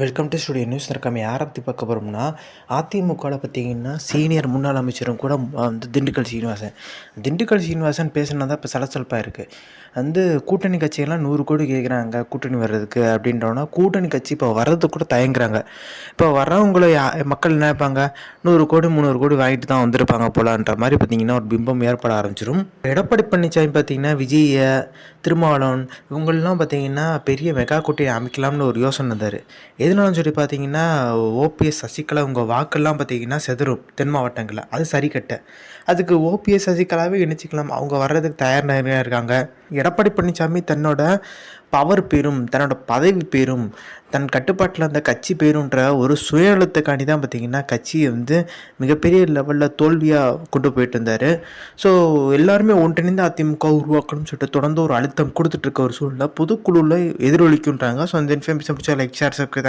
Welcome to studio news இருக்காம யாரை பற்றி பார்க்க போகிறோம்னா அதிமுகவில் பார்த்தீங்கன்னா சீனியர் முன்னாள் அமைச்சரும் கூட வந்து திண்டுக்கல் சீனிவாசன். திண்டுக்கல் சீனிவாசன் பேசினா தான் இப்போ சலசலப்பாக இருக்குது வந்து கூட்டணி கட்சியெல்லாம் நூறு கோடி கேட்குறாங்க கூட்டணி வர்றதுக்கு அப்படின்றோன்னா கூட்டணி கட்சி இப்போ வர்றதுக்கு கூட தயங்குறாங்க. இப்போ வர்றவங்கள யா மக்கள் என்ன நினைப்பாங்க? நூறு கோடி முந்நூறு கோடி வாங்கிட்டு தான் வந்திருப்பாங்க போலான்ற மாதிரி பார்த்தீங்கன்னா ஒரு பிம்பம் ஏற்பட ஆரம்பிச்சிடும் எடப்பாடி பழனிசாமி பார்த்தீங்கன்னா விஜய திருமாவளவன் இவங்களெலாம் பார்த்தீங்கன்னா பெரிய மெகா கூட்டணி அமைக்கலாம்னு ஒரு யோசனை இருந்தார் எதனாலும் சொல்லி பார்த்தீங்கன்னா ஓபிஎஸ் சசிகலா உங்கள் வாக்கெல்லாம் பார்த்தீங்கன்னா செதறும் தென் மாவட்டங்களில். அது சரி கட்ட அதுக்கு ஓபிஎஸ் சசிகலாவே இணைச்சிக்கலாம். அவங்க வர்றதுக்கு தயார் நிறையா இருக்காங்க. எடப்பாடி பழனிசாமி தன்னோட பவர் பெரும் தன்னோட பதவி பெரும் தன் கட்டுப்பாட்டில் அந்த கட்சி பெறுன்ற ஒரு சுயநலத்துக்காண்டி தான் பார்த்தீங்கன்னா கட்சியை வந்து மிகப்பெரிய லெவலில் தோல்வியாக கொண்டு போயிட்டு இருந்தார். ஸோ எல்லாருமே ஒன்றிணைந்து அதிமுக உருவாக்கணும்னு சொல்லிட்டு தொடர்ந்து ஒரு அழுத்தம் கொடுத்துட்டு இருக்க ஒரு சூழ்நிலை பொதுக்குழுவில் எதிரொலிக்குன்றாங்க ஸோ அந்த இன்ஃபர்மேஷன் பிடிச்சா லைக் ஷேர் சப்ஸ்கிரைப்